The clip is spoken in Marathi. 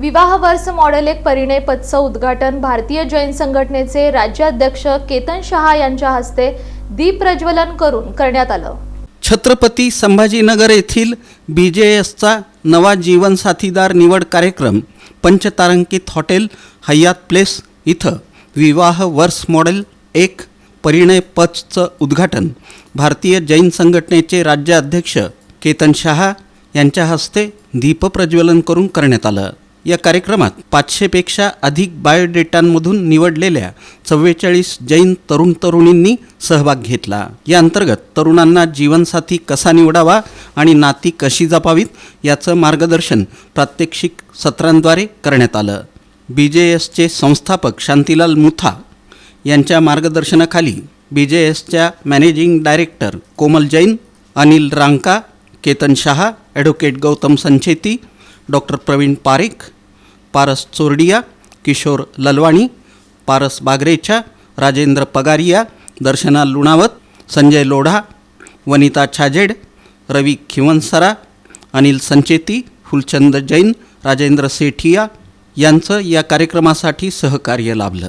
विवाह वर्ष मॉडेल एक परिणय पथचं उद्घाटन भारतीय जैन संघटनेचे राज्याध्यक्ष केतन शहा यांच्या हस्ते दीप प्रज्वलन करून करण्यात आलं. छत्रपती संभाजीनगर येथील बी जे एसचा नवा जीवनसाथीदार निवड कार्यक्रम पंचतारांकित हॉटेल हयात प्लेस इथं विवाह वर्ष मॉडेल एक परिणय पथचं उद्घाटन भारतीय जैन संघटनेचे राज्याध्यक्ष केतन शहा यांच्या हस्ते दीपप्रज्वलन करून करण्यात आलं. या कार्यक्रमात पाचशेपेक्षा अधिक बायोडेटांमधून निवडलेल्या चव्वेचाळीस जैन तरुण तरुणींनी सहभाग घेतला. या अंतर्गत तरुणांना जीवनसाथी कसा निवडावा आणि नाती कशी जपावीत याचं मार्गदर्शन प्रात्यक्षिक सत्रांद्वारे करण्यात आलं. बी जे एसचे संस्थापक शांतीलाल मुथा यांच्या मार्गदर्शनाखाली बी जे एसच्या managing director Komal Jain Anil Ranka Ketan Shah advocate Gautam Sancheti doctor Pravin Parekh Paras Chordia Kishor Lalwani Paras बागरेच्या Rajendra Pagariya Darshana Lunawat Sanjay Lodha Vanita Chhajed Ravi Khivansara Anil Sancheti Phulchand Jain Rajendra Sethia यांचं या कार्यक्रमासाठी सहकार्य लाभलं.